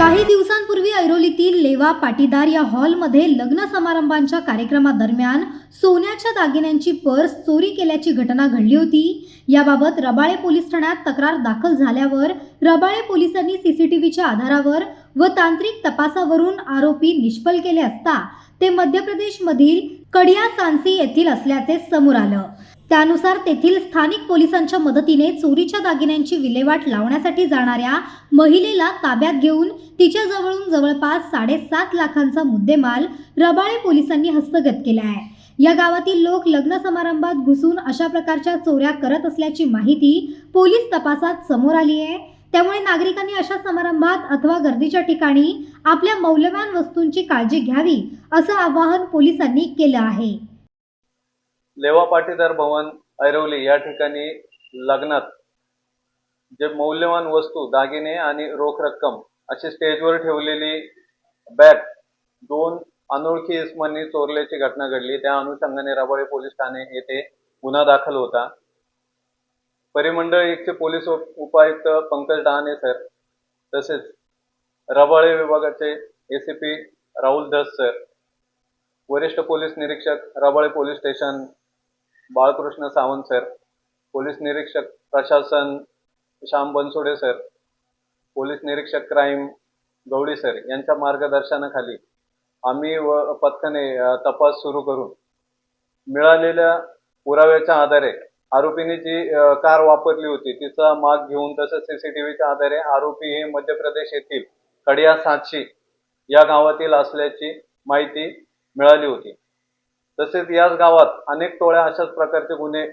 काही दिवसांपूर्वी ऐरोलीतील लेवा पाटीदार या हॉलमध्ये लग्न समारंभांच्या कार्यक्रमादरम्यान सोन्याच्या दागिन्यांची पर्स चोरी केल्याची घटना घडली होती. याबाबत रबाळे पोलीस ठाण्यात तक्रार दाखल झाल्यावर रबाळे पोलिसांनी सीसीटीव्हीच्या आधारावर व तांत्रिक तपासावरून आरोपी निष्फल केले असता ते मध्य प्रदेशमधील कडिया सांसी येथील असल्याचे समोर आलं. त्यानुसार तेथील स्थानिक पोलिसांच्या मदतीने चोरीच्या दागिन्यांची विल्हेवाट लावण्यासाठी जाणाऱ्या महिलेला ताब्यात घेऊन तिच्याजवळून जवळपास साडेसात लाखांचा मुद्देमाल रबाळे पोलिसांनी हस्तगत केला आहे. या गावातील लोक लग्न समारंभात घुसून अशा प्रकारच्या चोऱ्या करत असल्याची माहिती पोलीस तपासात समोर आली आहे. त्यामुळे नागरिकांनी अशा समारंभात अथवा गर्दीच्या ठिकाणी आपल्या मौल्यवान वस्तूंची काळजी घ्यावी असं आवाहन पोलिसांनी केलं आहे. लेवा पाटीदार भवन ऐरवली या ठिकाणी लग्नात जे मौल्यवान वस्तू दागिने आणि रोख रक्कम अशी स्टेजवर ठेवलेली बॅग दोन अनोळखी इसमांनी चोरल्याची घटना घडली. त्या अनुषंगाने रबाळे पोलीस ठाणे येथे गुन्हा दाखल होता. परिमंडळ एकचे पोलीस उपायुक्त पंकज डहाणे सर तसेच रबाळे विभागाचे एसीपी राहुल धस सर वरिष्ठ पोलीस निरीक्षक Rabale police station Balkrishna Sawant sir police निरीक्षक प्रशासन श्याम बनसोडे सर पोलीस निरीक्षक क्राईम गवडी सर यांच्या मार्गदर्शनाखाली आम्ही व पथकाने तपास सुरू करून मिळालेल्या पुराव्याच्या आधारे आरोपीने जी कार वापरली होती तिचा माग घेऊन तसंच सीसीटीव्हीच्या आधारे आरोपी हे मध्य प्रदेश येथील कडिया सातशी या गावातील असल्याची माहिती मिळाली होती. तसेच याच गावात अनेक टोळ्या अशाच प्रकारचे गुन्हे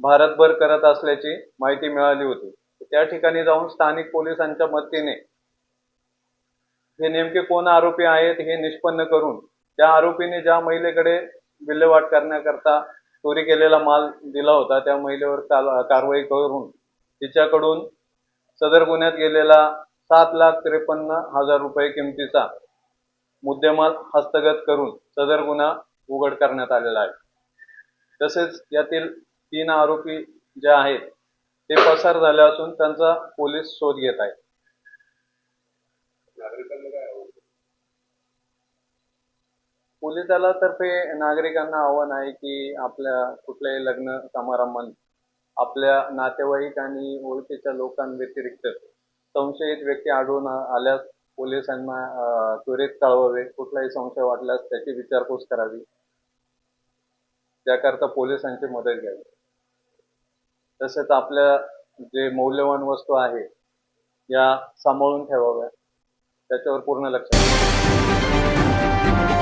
भारतभर करत असल्याची माहिती मिळाली होती. त्या ठिकाणी जाऊन स्थानिक पोलिसांच्या मदतीने हे नेमके कोण आरोपी आहेत हे निष्पन्न करून त्या आरोपीने ज्या महिलेकडे विल्हेवाट करण्याकरता चोरी केलेला माल दिला होता त्या महिलेवर कारवाई करून तिच्याकडून सदर गुन्ह्यात गेलेला सात लाख त्रेपन्न हजार रुपये किमतीचा मुद्देमाल हस्तगत करून सदर गुन्हा उघड करण्यात आलेला आहे. तसेच यातील तीन आरोपी जे आहेत ते पसार झाले असून त्यांचा पोलीस शोध घेत आहेत पोलीस दलातर्फे नागरिकांना आव्हान आहे की आपल्या कुठल्याही लग्न समारंभात आपल्या नातेवाईक आणि ओळखीच्या लोकांव्यतिरिक्त संशयित व्यक्ती आढळून आल्यास पोलिसांना त्वरित कळवावे. कुठलाही संशय वाटल्यास त्याची विचारपूस करावी. त्याकरता पोलिसांची मदत घ्यावी. तसेच आपल्या जे मौल्यवान वस्तू आहे या सांभाळून ठेवाव्या. त्याच्यावर पूर्ण लक्ष द्यावं.